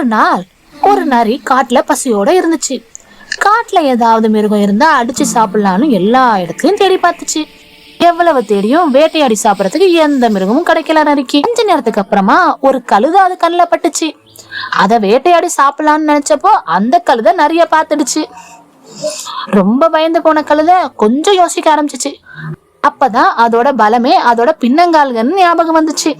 ஒரு நாள் ஒரு நரி காட்டுல பசியோட இருந்துச்சு. காட்டுல ஏதாவது மிருகம் இருந்தா அடிச்சு சாப்பிடலான்னு எல்லா இடத்துலயும் தேடி பார்த்துச்சு. எவ்வளவு தேடியும் வேட்டையாடி சாப்பிடறதுக்கு எந்த மிருகமும் கிடைக்கல நரிக்கு. கொஞ்ச நேரத்துக்கு அப்புறமா ஒரு கழுதை அது கண்ணில் பட்டுச்சு. அத வேட்டையாடி சாப்பிடலான்னு நினைச்சப்போ அந்த கழுதை நிறைய பார்த்துடுச்சு. ரொம்ப பயந்து போன கழுதை கொஞ்சம் யோசிக்க ஆரம்பிச்சிச்சு. அப்பதான் அதோட பலமே அதோட பின்னங்கால்கன்னு ஞாபகம் வந்துச்சு.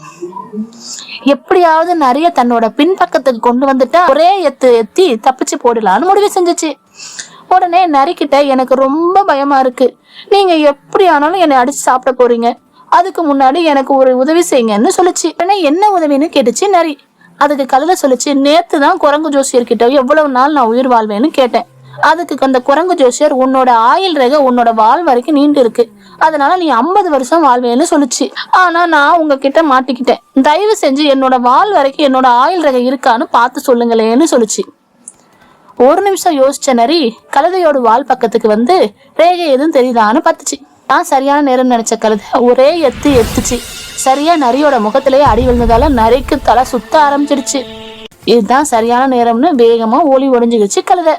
எப்படியாவது நிறைய தன்னோட பின்பக்கத்துக்கு கொண்டு வந்துட்டா ஒரே எத்து எத்தி தப்பிச்சு போடலான்னு முடிவு செஞ்சுச்சு. உடனே நரிக்கிட்ட எனக்கு ரொம்ப பயமா இருக்கு. நீங்க எப்படி ஆனாலும் என்னை அடிச்சு சாப்பிட போறீங்க. அதுக்கு முன்னாடி எனக்கு ஒரு உதவி செய்யுங்கன்னு சொல்லுச்சு. உடனே என்ன உதவின்னு கேட்டுச்சு நரி. அதுக்கு கழுத சொல்லிச்சு நேத்து தான் குரங்கு ஜோசியர்கிட்ட எவ்வளவு நாள் நான் உயிர் வாழ்வேன்னு கேட்டேன். அதுக்கு அந்த குரங்கு ஜோசியர் உன்னோட ஆயுள் ரேக உன்னோட வாழ் வரைக்கும் நீண்டு இருக்கு. அதனால நீ ஐம்பது வருஷம் வாழ்வேன்னு சொல்லுச்சு. ஆனா நான் உங்ககிட்ட மாட்டிக்கிட்டேன். தயவு செஞ்சு என்னோட வாழ் வரைக்கும் என்னோட ஆயுள் ரக இருக்கான்னு பார்த்து சொல்லுங்களேன்னு சொல்லுச்சு. ஒரு நிமிஷம் யோசிச்ச நரி கழுதையோட வால் பக்கத்துக்கு வந்து ரேகை எதுவும் தெரியுதான்னு பார்த்துச்சு. நான் சரியான நேரம் நினைச்ச கழுதை ஒரே எத்து எத்துச்சு. சரியா நரியோட முகத்திலேயே அடி விழுந்ததால நரிக்கு தலை சுத்த ஆரம்பிச்சிடுச்சு இதுதான் சரியான நேரம்னு வேகமா ஒளி ஒடிஞ்சுக்கிச்சு கழுதை.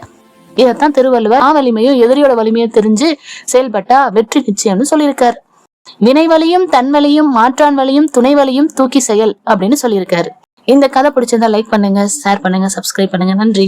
இதைத்தான் திருவள்ளுவர் ஆ வலிமையும் எதிரியோட வலிமையும் தெரிஞ்சு செயல்பட்டா வெற்றி நிச்சயம்னு சொல்லியிருக்காரு. வினை வலியும் மாற்றான் வலியும் துணை வலியும் தூக்கி செயல் அப்படின்னு சொல்லியிருக்காரு. இந்த கதை பிடிச்சிருந்தா லைக் பண்ணுங்க ஷேர் பண்ணுங்க சப்ஸ்கிரைப் பண்ணுங்க. நன்றி.